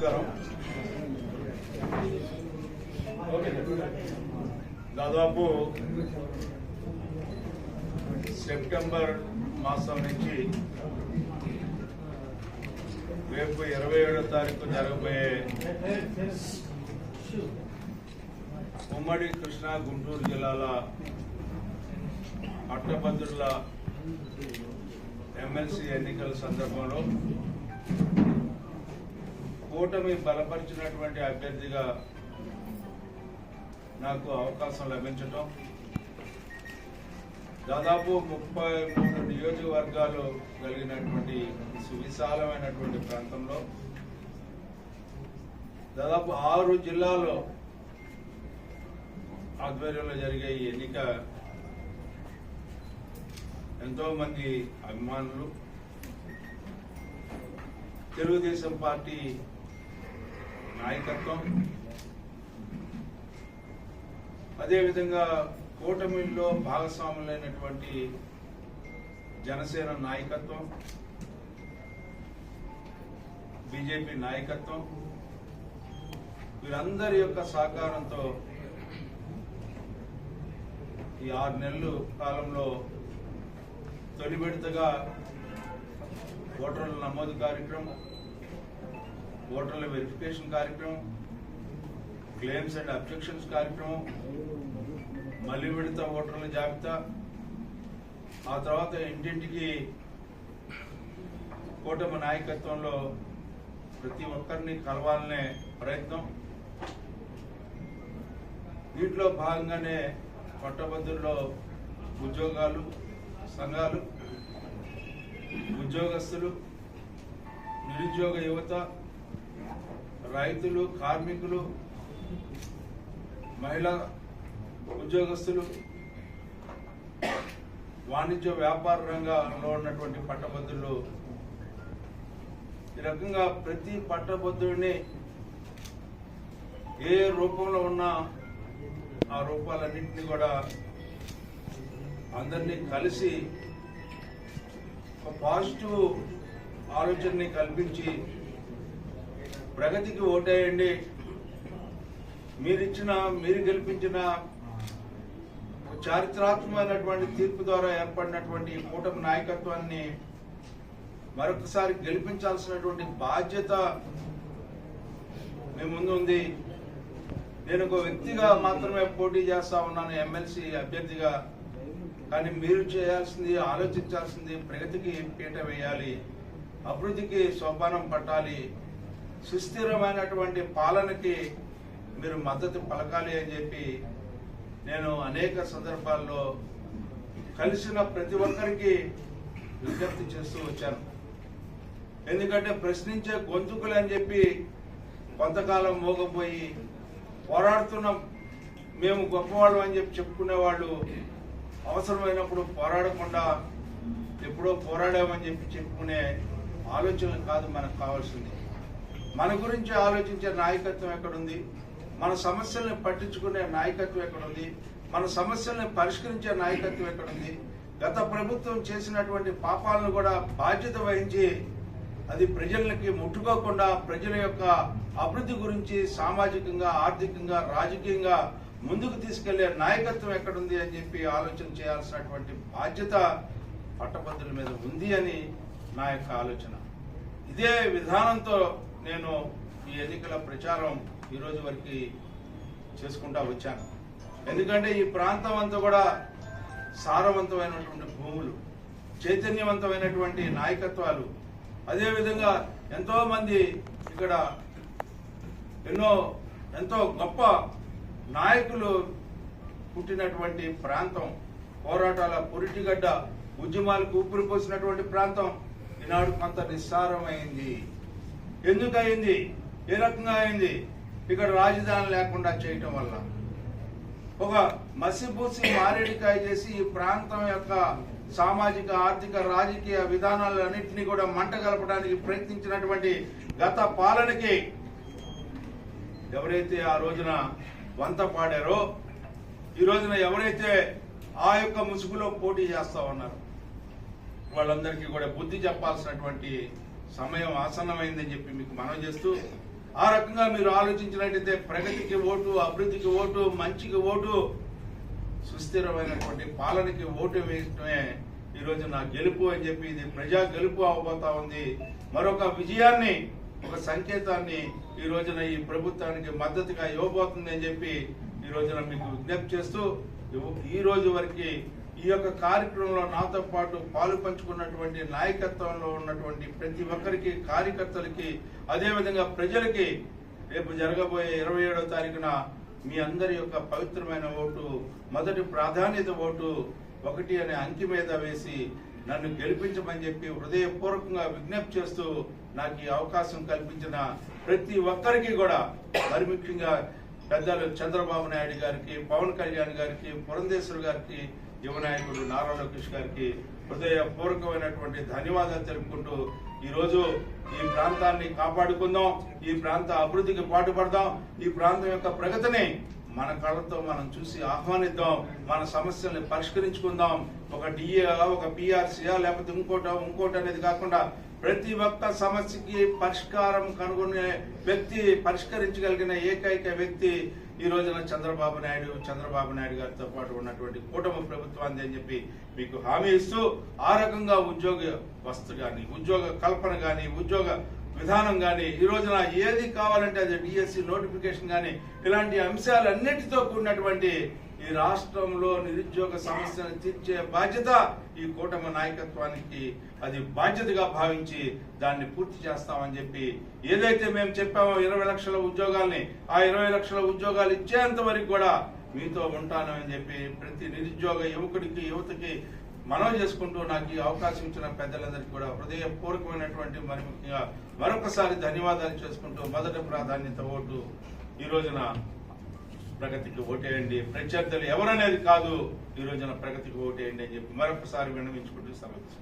నమస్కారం. దాదాపు సెప్టెంబర్ మాసం నుంచి రేపు ఇరవై ఏడో తారీఖు జరగబోయే ఉమ్మడి కృష్ణా గుంటూరు జిల్లాల పట్టభద్రుల ఎమ్మెల్సీ ఎన్నికల సందర్భంలో కూటమి బలపరిచినటువంటి అభ్యర్థిగా నాకు అవకాశం లభించటం దాదాపు ముప్పై మూడు నియోజకవర్గాలు కలిగినటువంటి సువిశాలమైనటువంటి ప్రాంతంలో దాదాపు ఆరు జిల్లాలో ఆధ్వర్యంలో జరిగే ఈ ఎన్నిక ఎంతో మంది అభిమానులు తెలుగుదేశం పార్టీ నాయకత్వం. అదేవిధంగా కూటమిలో భాగస్వాములైనటువంటి జనసేన నాయకత్వం బీజేపీ నాయకత్వం వీరందరి యొక్క సహకారంతో ఈ ఆరు నెలలు కాలంలో తొలి విడతగా ఓటర్ల నమోదు కార్యక్రమం ఓటర్ల వెరిఫికేషన్ కార్యక్రమం క్లెయిమ్స్ అండ్ అబ్జెక్షన్స్ కార్యక్రమం మళ్ళీ విడత ఓటర్ల జాబితా ఆ తర్వాత ఇంటింటికి కూటమి నాయకత్వంలో ప్రతి ఒక్కరిని కలవాలనే ప్రయత్నం. దీంట్లో భాగంగానే పట్టభద్రుల్లో ఉద్యోగాలు సంఘాలు ఉద్యోగస్తులు నిరుద్యోగ యువత రైతులు కార్మికులు మహిళా ఉద్యోగస్తులు వాణిజ్య వ్యాపార రంగంలో ఉన్నటువంటి పట్టభద్రులు ఈ రకంగా ప్రతి పట్టభద్రుడిని ఏ రూపంలో ఉన్నా ఆ రూపాలన్నింటినీ కూడా అందరినీ కలిసి ఒక పాజిటివ్ ఆలోచనని కల్పించి ప్రగతికి ఓటేయండి. మీరిచ్చిన మీరు గెలిపించిన చారిత్రాత్మకమైనటువంటి తీర్పు ద్వారా ఏర్పడినటువంటి కూటమి నాయకత్వాన్ని మరొకసారి గెలిపించాల్సినటువంటి బాధ్యత మీ ముందు ఉంది. నేను ఒక వ్యక్తిగా మాత్రమే పోటీ చేస్తా ఉన్నాను ఎమ్మెల్సీ అభ్యర్థిగా. కానీ మీరు చేయాల్సింది ఆలోచించాల్సింది ప్రగతికి పీట వేయాలి అభివృద్ధికి సోపానం పట్టాలి. సుస్థిరమైనటువంటి పాలనకి మీరు మద్దతు పలకాలి అని చెప్పి నేను అనేక సందర్భాల్లో కలిసిన ప్రతి ఒక్కరికి విజ్ఞప్తి చేస్తూ వచ్చాను. ఎందుకంటే ప్రశ్నించే గొంతుకులు అని చెప్పి కొంతకాలం మోగపోయి పోరాడుతున్న. మేము గొప్పవాళ్ళం అని చెప్పి చెప్పుకునే వాళ్ళు అవసరమైనప్పుడు పోరాడకుండా ఎప్పుడో పోరాడామని చెప్పి చెప్పుకునే ఆలోచన కాదు మనకు కావాల్సింది. మన గురించి ఆలోచించే నాయకత్వం ఎక్కడుంది? మన సమస్యల్ని పట్టించుకునే నాయకత్వం ఎక్కడుంది? మన సమస్యల్ని పరిష్కరించే నాయకత్వం ఎక్కడుంది? గత ప్రభుత్వం చేసినటువంటి పాపాలను కూడా బాధ్యత వహించి అది ప్రజలకి ముట్టుకోకుండా ప్రజల యొక్క అభివృద్ధి గురించి సామాజికంగా ఆర్థికంగా రాజకీయంగా ముందుకు తీసుకెళ్ళే నాయకత్వం ఎక్కడుంది అని చెప్పి ఆలోచన చేయాల్సినటువంటి బాధ్యత పట్టభద్రుల మీద ఉంది అని నా యొక్క ఆలోచన. ఇదే విధానంతో నేను ఈ ఎన్నికల ప్రచారం ఈరోజు వరకు చేసుకుంటా వచ్చాను. ఎందుకంటే ఈ ప్రాంతం అంతా కూడా సారవంతమైనటువంటి భూములు చైతన్యవంతమైనటువంటి నాయకత్వాలు. అదేవిధంగా ఎంతోమంది ఇక్కడ ఎన్నో ఎంతో గొప్ప నాయకులు పుట్టినటువంటి ప్రాంతం పోరాటాల పురిటిగడ్డ ఉద్యమాలకు ఊపిరి పోసినటువంటి ప్రాంతం. ఈనాడు కొంత నిస్సారమైంది. ఎందుకు అయింది ఏ రకంగా అయింది? ఇక్కడ రాజధాని లేకుండా చేయటం వల్ల. ఒక మసిపూసి మారేడికాయ చేసి ఈ ప్రాంతం యొక్క సామాజిక ఆర్థిక రాజకీయ విధానాలన్నింటినీ కూడా మంట కలపడానికి ప్రయత్నించినటువంటి గత పాలనకి ఎవరైతే ఆ రోజున వంత పాడారో ఈ రోజున ఎవరైతే ఆ యొక్క ముసుగులో పోటీ చేస్తా ఉన్నారు వాళ్ళందరికీ కూడా బుద్ధి చెప్పాల్సినటువంటి సమయం ఆసన్నమైందని చెప్పి మీకు మనం చేస్తూ ఆ రకంగా మీరు ఆలోచించినట్టయితే ప్రగతికి ఓటు అభివృద్ధికి ఓటు మంచికి ఓటు సుస్థిరమైనటువంటి పాలనకి ఓటు వేయటమే ఈ రోజు నా గెలుపు అని చెప్పి ఇది ప్రజా గెలుపు అవబోతా ఉంది. మరొక విజయాన్ని ఒక సంకేతాన్ని ఈ రోజున ఈ ప్రభుత్వానికి మద్దతుగా ఇవ్వబోతుంది అని చెప్పి ఈ రోజున మీకు విజ్ఞప్తి చేస్తూ ఈ రోజు వరకు ఈ యొక్క కార్యక్రమంలో నాతో పాటు పాలు పంచుకున్నటువంటి నాయకత్వంలో ఉన్నటువంటి ప్రతి ఒక్కరికి కార్యకర్తలకి అదేవిధంగా ప్రజలకి రేపు జరగబోయే ఇరవై ఏడవ తారీఖున మీ అందరి యొక్క పవిత్రమైన ఓటు మొదటి ప్రాధాన్యత ఓటు ఒకటి అనే అంకి మీద వేసి నన్ను గెలిపించమని చెప్పి హృదయపూర్వకంగా విజ్ఞప్తి చేస్తూ నాకు ఈ అవకాశం కల్పించిన ప్రతి ఒక్కరికి కూడా మరి ముఖ్యంగా పెద్దలు చంద్రబాబు నాయుడు గారికి పవన్ కళ్యాణ్ గారికి పురంధేశ్వర్ గారికి యువనాయకుడు నారా లోకేష్ గారికి హృదయపూర్వకమైనటువంటి ధన్యవాదాలు తెలుపుకుంటూ ఈరోజు ఈ ప్రాంతాన్ని కాపాడుకుందాం. ఈ ప్రాంత అభివృద్ధికి పాటుపడదాం. ఈ ప్రాంతం యొక్క ప్రగతిని మన కళ్ళతో మనం చూసి ఆహ్వానిద్దాం. మన సమస్యల్ని పరిష్కరించుకుందాం. ఒక డిఏ ఒక పిఆర్సీయా లేకపోతే ఇంకోట ఇంకోటి అనేది కాకుండా ప్రతి ఒక్క సమస్యకి పరిష్కారం కనుగొనే వ్యక్తి పరిష్కరించగలిగిన ఏకైక వ్యక్తి ఈ రోజున చంద్రబాబు నాయుడు. చంద్రబాబు నాయుడు గారితో పాటు ఉన్నటువంటి కూటమి ప్రభుత్వాన్ని అని చెప్పి మీకు హామీ ఇస్తూ ఆ రకంగా ఉద్యోగ వస్తు కానీ ఉద్యోగ కల్పన కానీ ఉద్యోగ విధానం కానీ ఈ రోజున ఏది కావాలంటే అది డిఎస్సి నోటిఫికేషన్ కానీ ఇలాంటి అంశాలన్నిటితో కూడినటువంటి ఈ రాష్ట్రంలో నిరుద్యోగ సమస్యను తీర్చే బాధ్యత ఈ కూటమి నాయకత్వానికి అది బాధ్యతగా భావించి దాన్ని పూర్తి చేస్తామని చెప్పి ఏదైతే మేము చెప్పామో ఇరవై లక్షల ఉద్యోగాల్ని ఆ ఇరవై లక్షల ఉద్యోగాలు ఇచ్చేంత వరకు కూడా మీతో ఉంటానని చెప్పి ప్రతి నిరుద్యోగ యువకుడికి యువతకి మనవి చేసుకుంటూ నాకు ఈ అవకాశం ఇచ్చిన పెద్దలందరికీ కూడా హృదయపూర్వకమైనటువంటి మరి ముఖ్యంగా మరొకసారి ధన్యవాదాలు చేసుకుంటూ మొదటి ప్రాధాన్యత ఓటు ఈ రోజున ప్రగతికి ఓటేయండి. ప్రత్యర్థులు ఎవరనేది కాదు ఈ రోజున ప్రగతికి ఓటేయండి అని చెప్పి మరొకసారి విన్నవించుకుంటూ సమస్య